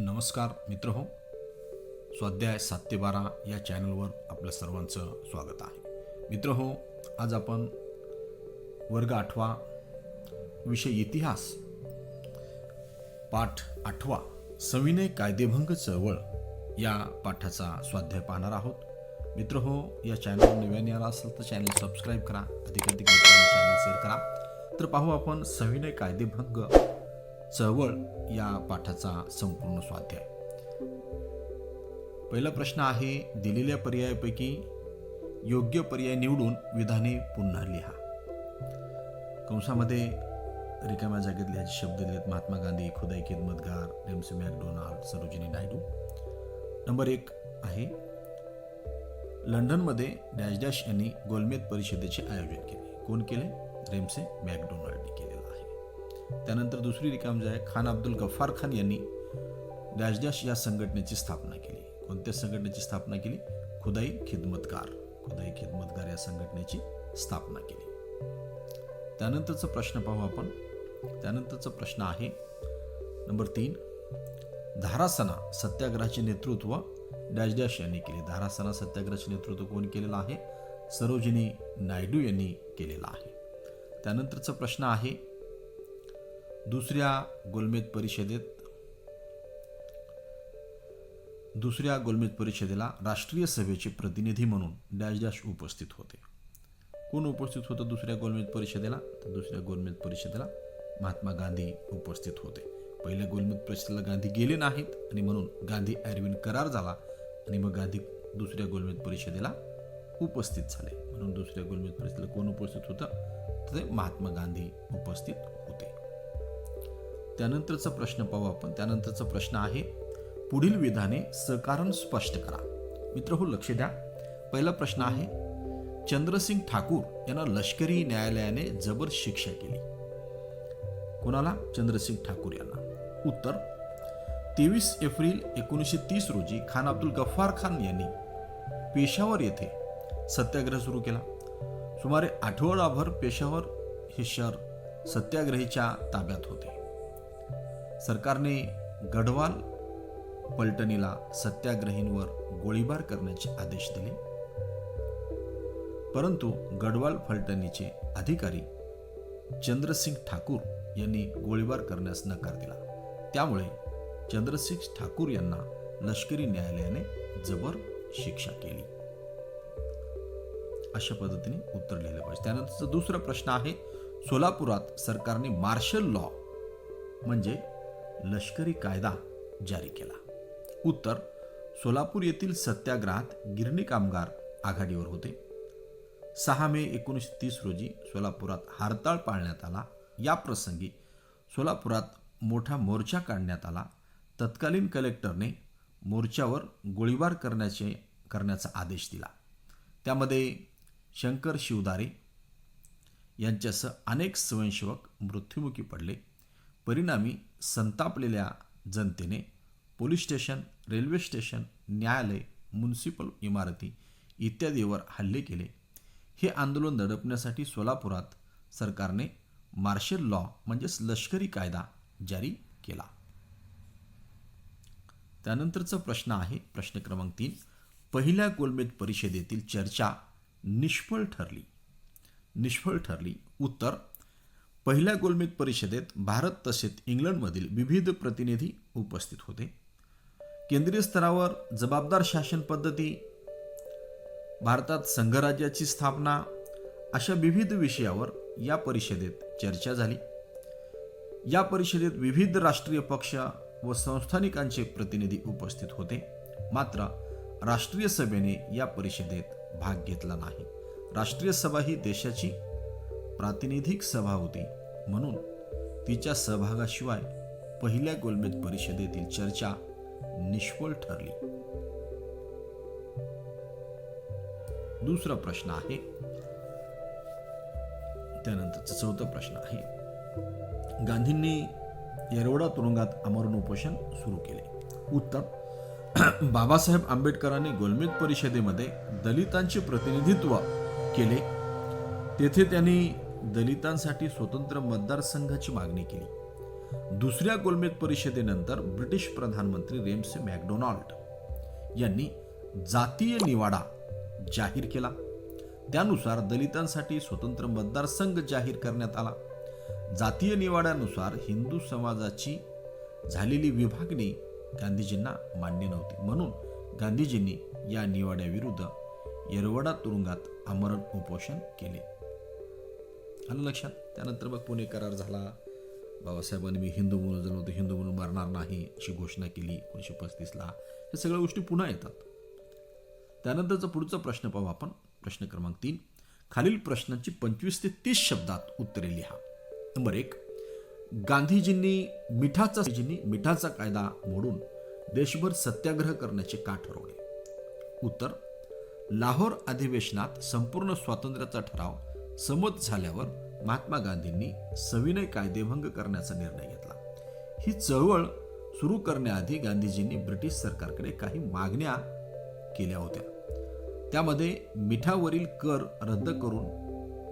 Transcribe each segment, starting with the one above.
नमस्कार मित्र हो. स्वाध्याय सात ते बारा या चॅनलवर आपल्या सर्वांचं स्वागत आहे. मित्र हो आज आपण वर्ग आठवा विषय इतिहास पाठ आठवा सविनय कायदेभंग चळवळ या पाठाचा स्वाध्याय पाहणार आहोत. मित्र हो या चॅनलवर नव्याने आला असेल तर चॅनल सबस्क्राईब करा अधिकाधिक मित्रांनी चॅनल शेअर करा. तर पाहू आपण सविनय कायदेभंग चळवळ या पाठाचा संपूर्ण स्वाध्याय. पहिला प्रश्न आहे दिलेल्या पर्यायापैकी योग्य पर्याय निवडून विधाने पुन्हा लिहा. कंसामध्ये रिकाम्या जागेत लिहायचे शब्द दिलेत Mahatma Gandhi Khudai Khidmatgar Ramsay MacDonald Sarojini Naidu. Number एक आहे लंडनमध्ये डॅश डॅश यांनी गोलमेद परिषदेचे आयोजन केले. कोण केले? रेम्से मॅकडोनाल्डने केलेलं. त्यानंतर दुसरी रिकाम जी आहे खान अब्दुल गफ्फार खान यांनी डॅशडॅश या संघटनेची स्थापना केली. कोणत्या संघटनेची स्थापना केली? खुदाई खिदमतगार. खुदाई खिदमतगार या संघटनेची स्थापना केली. त्यानंतरचा प्रश्न पाहू आपण. त्यानंतरचा प्रश्न आहे. नंबर तीन धारासना सत्याग्रहाचे नेतृत्व डॅश डॅश यांनी केले. धारासना सत्याग्रहाचे नेतृत्व कोण केलेलं आहे? सरोजिनी नायडू यांनी केलेलं आहे. त्यानंतरचा प्रश्न आहे दुसऱ्या गोलमेज परिषदेत दुसऱ्या गोलमेज परिषदेला राष्ट्रीय सभेचे प्रतिनिधी म्हणून डॅश डॅश उपस्थित होते. कोण उपस्थित होतं दुसऱ्या गोलमेज परिषदेला? तर दुसऱ्या गोलमेज परिषदेला महात्मा गांधी उपस्थित होते. पहिल्या गोलमेज परिषदेला गांधी गेले नाहीत आणि म्हणून गांधी ॲरविन करार झाला आणि मग गांधी दुसऱ्या गोलमेज परिषदेला उपस्थित झाले. म्हणून दुसऱ्या गोलमेज परिषदेला कोण उपस्थित होतं? तर ते महात्मा गांधी उपस्थित त्यानंतरचा प्रश्न पाहू आपण. त्यानंतरचा प्रश्न आहे पुढील विधाने सकारण स्पष्ट करा. मित्र हो लक्ष द्या. पहिला प्रश्न आहे चंद्रसिंग ठाकूर यांना लष्करी न्यायालयाने जबर शिक्षा केली. कोणाला? चंद्रसिंग ठाकूर यांना. उत्तर तेवीस एप्रिल एकोणीसशे तीस रोजी खान अब्दुल गफ्फार खान यांनी पेशावर येथे सत्याग्रह सुरू केला. सुमारे आठवडाभर पेशावर हे शहर सत्याग्रहीच्या ताब्यात होते. सरकारने गढवाल पलटणीला सत्याग्रहींवर गोळीबार करण्याचे आदेश दिले. परंतु गढवाल फलटणीचे अधिकारी चंद्रसिंग ठाकूर यांनी गोळीबार करण्यास नकार दिला. त्यामुळे चंद्रसिंग ठाकूर यांना लष्करी न्यायालयाने जबर शिक्षा केली. अशा पद्धतीने उत्तर लिहिलं पाहिजे. त्यानंतरचा दुसरा प्रश्न आहे सोलापुरात सरकारने मार्शल लॉ म्हणजे लष्करी कायदा जारी केला. उत्तर सोलापूर येथील सत्याग्रहात गिरणी कामगार आघाडीवर होते. सहा मे एकोणीसशे तीस रोजी सोलापुरात हरताळ पाळण्यात आला. या प्रसंगी सोलापुरात मोठा मोर्चा काढण्यात आला. तत्कालीन कलेक्टरने मोर्चावर गोळीबार करण्याचे करण्याचा आदेश दिला. त्यामध्ये शंकर शिवदारे यांच्यासह अनेक स्वयंसेवक मृत्युमुखी पडले. परिणामी संतापलेल्या जनतेने पोलीस स्टेशन रेल्वे स्टेशन न्यायालय म्युन्सिपल इमारती इत्यादीवर हल्ले केले. हे आंदोलन दडपण्यासाठी सोलापुरात सरकारने मार्शल लॉ म्हणजेच लष्करी कायदा जारी केला. त्यानंतरचा प्रश्न आहे प्रश्न क्रमांक तीन. पहिल्या गोलमेज परिषदेतील चर्चा निष्फळ ठरली. निष्फळ ठरली. उत्तर पहिल्या गोलमेज परिषदेत भारत तसेच इंग्लंडमधील विविध प्रतिनिधी उपस्थित होते. केंद्रीय स्तरावर जबाबदार शासन पद्धती भारतात संघराज्याची स्थापना अशा विविध विषयावर या परिषदेत चर्चा झाली. या परिषदेत विविध राष्ट्रीय पक्ष व संस्थानिकांचे प्रतिनिधी उपस्थित होते. मात्र राष्ट्रीय सभेने या परिषदेत भाग घेतला नाही. राष्ट्रीय सभा ही देशाची प्रातिनिधिक सभा होती. म्हणून तिच्या सहभागाशिवाय पहिल्या गोलमेज परिषदेतील चर्चा निष्फळ ठरली. दुसरा प्रश्न आहे त्यानंतरचा चौथा प्रश्न आहे गांधींनी येरवडा तुरुंगात आमरण उपोषण सुरू केले. उत्तर बाबासाहेब आंबेडकरांनी गोलमेज परिषदेमध्ये दलितांचे प्रतिनिधित्व केले. तेथे त्यांनी दलितांसाठी स्वतंत्र मतदारसंघाची मागणी केली. दुसऱ्या गोलमेज परिषदेनंतर ब्रिटिश प्रधानमंत्री रेम्से मॅकडोनाल्ड यांनी जातीय निवाडा जाहीर केला. त्यानुसार दलितांसाठी स्वतंत्र मतदारसंघ जाहीर करण्यात आला. जातीय निवाड्यानुसार हिंदू समाजाची झालेली विभागणी गांधीजींना मान्य नव्हती. म्हणून गांधीजींनी या निवाड्याविरुद्ध येरवडा तुरुंगात आमरण उपोषण केले. आलं लक्षात? त्यानंतर मग पुणे करार झाला. बाबासाहेबांनी मी हिंदू म्हणून जन्म होतो. हिंदू म्हणून मरणार नाही अशी घोषणा केली एकोणीसशे पस्तीसला. ह्या सगळ्या गोष्टी पुन्हा येतात. त्यानंतरचा पुढचा प्रश्न पाहू आपण. प्रश्न क्रमांक तीन. खालील प्रश्नांची पंचवीस ते तीस शब्दात उत्तरे लिहा. नंबर एक. गांधीजींनी मिठाचा जींनी मिठाचा कायदा मोडून देशभर सत्याग्रह करण्याचे का ठरवले? उत्तर. लाहोर अधिवेशनात संपूर्ण स्वातंत्र्याचा ठराव संमत झाल्यावर महात्मा गांधींनी सविनय कायदेभंग करण्याचा निर्णय घेतला. ही चळवळ सुरू करण्याआधी गांधीजींनी ब्रिटिश सरकारकडे काही मागण्या केल्या होत्या. त्यामध्ये मिठावरील कर रद्द करून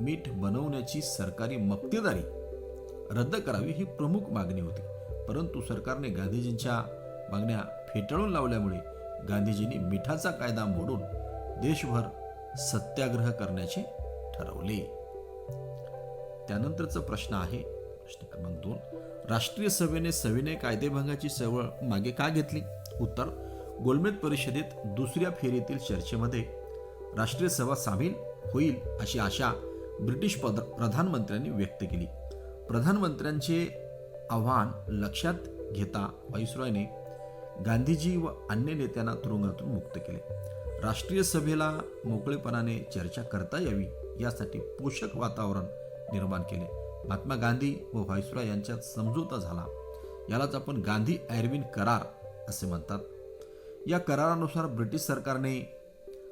मीठ बनवण्याची सरकारी मक्तेदारी रद्द करावी ही प्रमुख मागणी होती. परंतु सरकारने गांधीजींच्या मागण्या फेटाळून लावल्यामुळे गांधीजींनी मिठाचा कायदा मोडून देशभर सत्याग्रह करण्याचे ठरवले. त्यानंतरचा प्रश्न आहे प्रश्न क्रमांक दोन. राष्ट्रीय सभेने सविनय कायदेभंगाची चळवळ मागे का घेतली? उत्तर गोलमेज परिषदेत दुसऱ्या फेरीतील चर्चेमध्ये राष्ट्रीय सभा सामील होईल अशी आशा ब्रिटिश पद प्रधानमंत्र्यांनी व्यक्त केली. प्रधानमंत्र्यांचे आव्हान लक्षात घेता व्हाईसरॉयने गांधीजी व अन्य नेत्यांना तुरुंगातून मुक्त केले. राष्ट्रीय सभेला मोकळेपणाने चर्चा करता यावी यासाठी पोषक वातावरण निर्माण केले. महात्मा गांधी व व्हायसुरा यांच्यात समझोता झाला. यालाच आपण गांधी आयर्विन करार असे म्हणतात. या करारानुसार ब्रिटिश सरकारने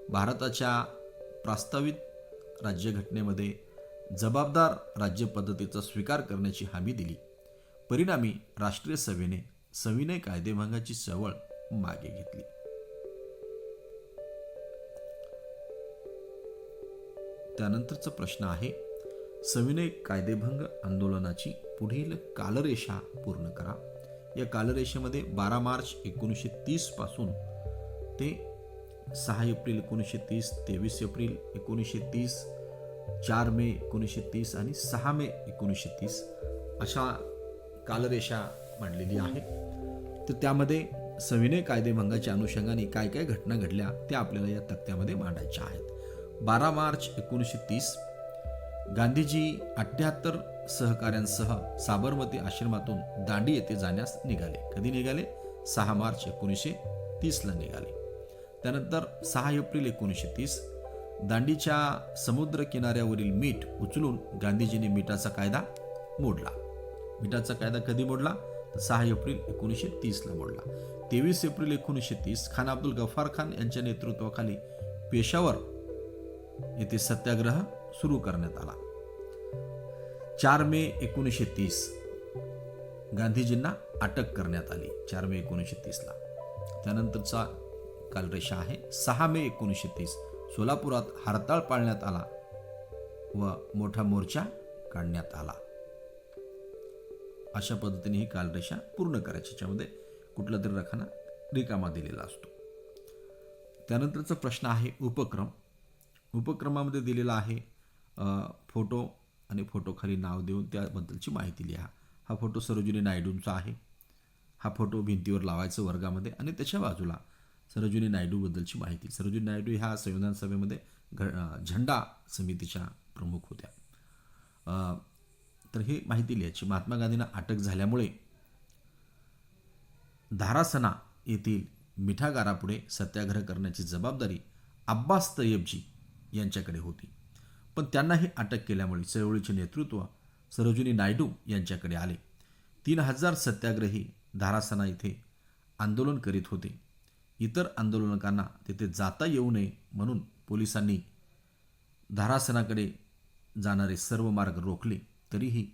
भारताच्या प्रास्तावित राज्यघटनेमध्ये जबाबदार राज्य पद्धतीचा स्वीकार करण्याची हमी दिली. परिणामी राष्ट्रीय सभेने सविनय कायदेभंगाची चळवळ मागे घेतली. त्यानंतरचा प्रश्न आहे सविनय कायदेभंग आंदोलनाची पुढील कालरेषा पूर्ण करा. या कालरेषेमध्ये बारा मार्च एकोणीसशे तीसपासून ते सहा एप्रिल एकोणीसशे तीस तेवीस एप्रिल एकोणीसशे तीस चार मे एकोणीसशे तीस आणि सहा मे एकोणीसशे तीस अशा कालरेषा मांडलेली आहे तर त्यामध्ये सविनय कायदेभंगाच्या अनुषंगाने काय काय घटना घडल्या त्या आपल्याला या तक्त्यामध्ये मांडायच्या आहेत. बारा मार्च एकोणीसशे तीस गांधीजी अठ्ठ्याहत्तर सहकाऱ्यांसह साबरमती आश्रमातून दांडी येथे जाण्यास निघाले. कधी निघाले? सहा मार्च एकोणीसशे तीसला निघाले. त्यानंतर सहा एप्रिल एकोणीसशे तीस दांडीच्या समुद्र किनाऱ्यावरील मीठ उचलून गांधीजींनी मिठाचा कायदा मोडला. मिठाचा कायदा कधी मोडला? तर सहा एप्रिल एकोणीसशे तीसला मोडला. तेवीस एप्रिल एकोणीसशे तीस खान अब्दुल गफार खान यांच्या नेतृत्वाखाली पेशावर येथे सत्याग्रह सुरू करण्यात आला. चार मे एकोणीसशे तीस. गांधीजींना अटक करण्यात आली चार मे एकोणीसशे तीसला त्यानंतरचा कालरेषा आहे. सहा मे एकोणीसशे तीस. सोलापुरात हरताळ पाळण्यात आला व मोठा मोर्चा काढण्यात आला. अशा पद्धतीने ही कालरेषा पूर्ण करायची. याच्यामध्ये कुठला तरी रखाना रिकामा दिलेला असतो. त्यानंतरचा प्रश्न आहे उपक्रम. उपक्रमामध्ये दिलेला आहे. फोटो आणि फोटोखाली नाव देऊन त्याबद्दलची माहिती लिहा. हा फोटो सरोजिनी नायडूंचा आहे. हा फोटो भिंतीवर लावायचा वर्गामध्ये आणि त्याच्या बाजूला सरोजिनी नायडूबद्दलची माहिती. सरोजिनी नायडू ह्या संविधान सभेमध्ये घ झंडा झेंडा समितीच्या प्रमुख होत्या. तर हे माहिती लिहायची. महात्मा गांधींना अटक झाल्यामुळे धारासना येथील मिठागारापुढे सत्याग्रह करण्याची जबाबदारी अब्बास तय्यबजी यांच्याकडे होती. पण त्यांनाही अटक केल्यामुळे चळवळीचे नेतृत्व सरोजिनी नायडू यांच्याकडे आले. तीन हजार सत्याग्रही धारासना येथे आंदोलन करीत होते. इतर आंदोलनकांना तिथे जाता येऊ नये म्हणून पोलिसांनी धारासनाकडे जाणारे सर्व मार्ग रोखले. तरीही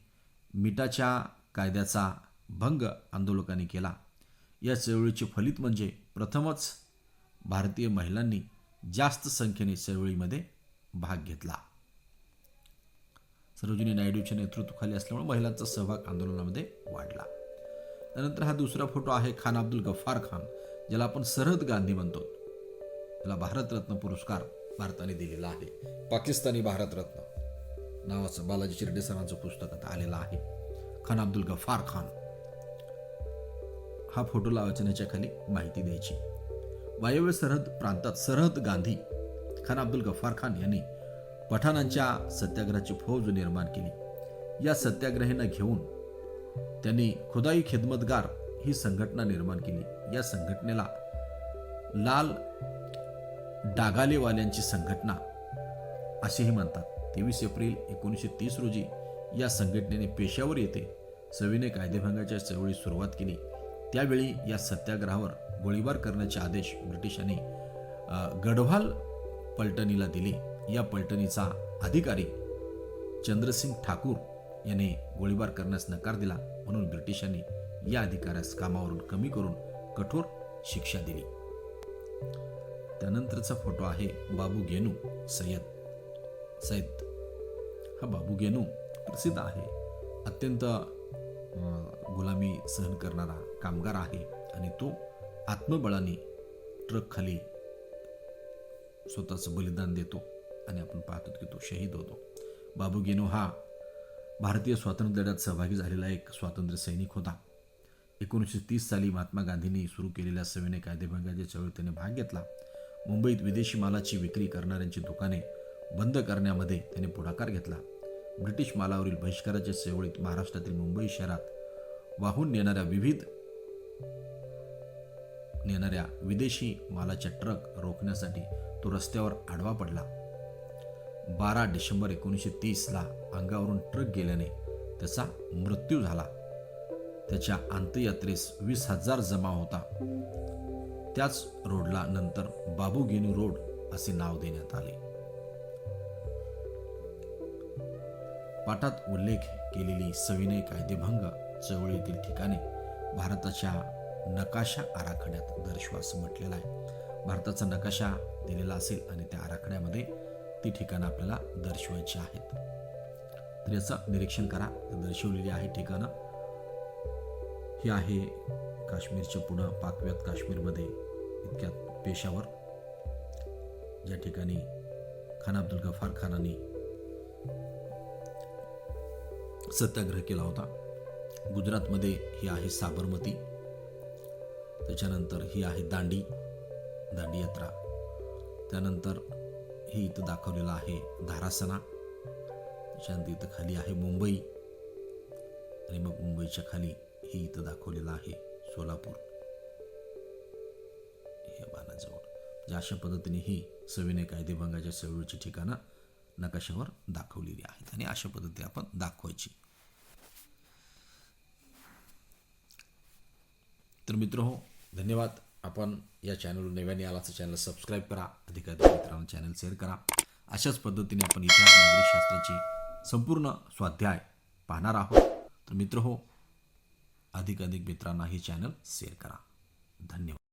मिठाच्या कायद्याचा भंग आंदोलकांनी केला. या चळवळीचे फलित म्हणजे प्रथमच भारतीय महिलांनी जास्त संख्येने चळवळीमध्ये भाग घेतला. सरोजिनी नायडूच्या नेतृत्वाखाली असल्यामुळे महिलांचा सहभाग आंदोलनामध्ये वाढला. त्यानंतर हा दुसरा फोटो आहे खान अब्दुल गफ्फार खान ज्याला आपण सरहद गांधी म्हणतो. त्याला भारतरत्न पुरस्कार भारताने दिलेला आहे. पाकिस्तानी भारतरत्न. नावाचं बालाजी शिर्डे सरांचं पुस्तक आता आलेलं आहे. खान अब्दुल गफ्फार खान. हा फोटो लावायच्या खाली माहिती द्यायची. वायव्य सरहद प्रांतात सरहद गांधी खान अब्दुल गफ्फार खान यांनी पठाणांच्या सत्याग्रहाची फौज निर्माण केली. या सत्याग्रहींना घेऊन त्यांनी खुदाई खिदमतगार ही संघटना निर्माण केली. या संघटनेला लाल डागालेवाल्यांची संघटना असेही म्हणतात. तेवीस एप्रिल एकोणीसशे तीस रोजी या संघटनेने पेशावर येथे सविनय कायदेभंगाच्या चळवळीस सुरुवात केली. त्यावेळी या सत्याग्रहावर गोळीबार करण्याचे आदेश ब्रिटिशांनी गढवाल पलटणीला दिले. या पलटणीचा अधिकारी चंद्रसिंग ठाकूर याने गोळीबार करण्यास नकार दिला म्हणून ब्रिटिशांनी या अधिकाऱ्यास कामावरून कमी करून कठोर शिक्षा दिली. त्यानंतरचा फोटो आहे बाबू गेनू सय्यद. सय्यद हा बाबू गेनू प्रसिद्ध आहे. अत्यंत गुलामी सहन करणारा कामगार आहे आणि तो आत्मबळाने ट्रक खाली स्वतःचं बलिदान देतो आणि आपण पाहतो की तो शहीद होतो. बाबू गेनू हा भारतीय स्वातंत्र्य लढ्यात सहभागी झालेला एक स्वातंत्र्य सैनिक होता. एकोणीसशे तीस साली महात्मा गांधींनी सुरू केलेल्या सविनय कायदेभंगाच्या चळवळीत त्याने भाग घेतला. मुंबईत विदेशी मालाची विक्री करणाऱ्यांची दुकाने बंद करण्यामध्ये त्याने पुढाकार घेतला. ब्रिटिश मालावरील बहिष्काराच्या चळवळीत महाराष्ट्रातील मुंबई शहरात वाहून नेणाऱ्या विविध नेणाऱ्या विदेशी मालाच्या ट्रक रोखण्यासाठी तो रस्त्यावर आडवा पडला. बारा डिसेंबर एकोणीसशे तीसला अंगावरून ट्रक गेल्याने त्याचा मृत्यू झाला. त्याच्या अंत्ययात्रेस वीस हजार जमा होता. त्याच रोडला नंतर बाबू गेनू रोड असे नाव देण्यात आले. पाठात उल्लेख केलेली सविनय कायदेभंग चळवळीतील ठिकाणे भारताच्या नकाशा आराखड्यात दर्शवास म्हटलेला आहे. भारताचा नकाशा दिलेला असेल आणि त्या आराखड्यामध्ये ती ठिकाणं आपल्याला दर्शवायची आहेत. तर याचं निरीक्षण करा. दर्शवलेली आहे ठिकाणं. ही आहे काश्मीरच्या पुन्हा पाकव्यात काश्मीरमध्ये इतक्यात पेशावर. ज्या ठिकाणी खान अब्दुल गफार खानाने सत्याग्रह केला होता. गुजरातमध्ये ही आहे साबरमती. त्याच्यानंतर ही आहे दांडी दांडी यात्रा. त्यानंतर ही इथं दाखवलेलं आहे धारासना. त्याच्यानंतर इथं खाली आहे मुंबई. आणि मग मुंबईच्या खाली ही इथं दाखवलेलं आहे सोलापूर. हे बाणाजवळ. म्हणजे अशा पद्धतीने ही सविनय कायदेभंगाच्या चळवळीची ठिकाणं नकाशावर दाखवलेली आहेत आणि अशा पद्धतीने आपण दाखवायची. तर मित्र हो धन्यवाद. आपण या चॅनल नव्याने आलाचं चॅनल सबस्क्राईब करा. अधिकाधिक मित्रांना चॅनल शेअर करा. अशाच पद्धतीने आपण इतिहास नागरिक शास्त्राची संपूर्ण स्वाध्याय पाहणार आहोत. तर मित्र हो अधिकाधिक मित्रांना हे चॅनल शेअर करा. धन्यवाद.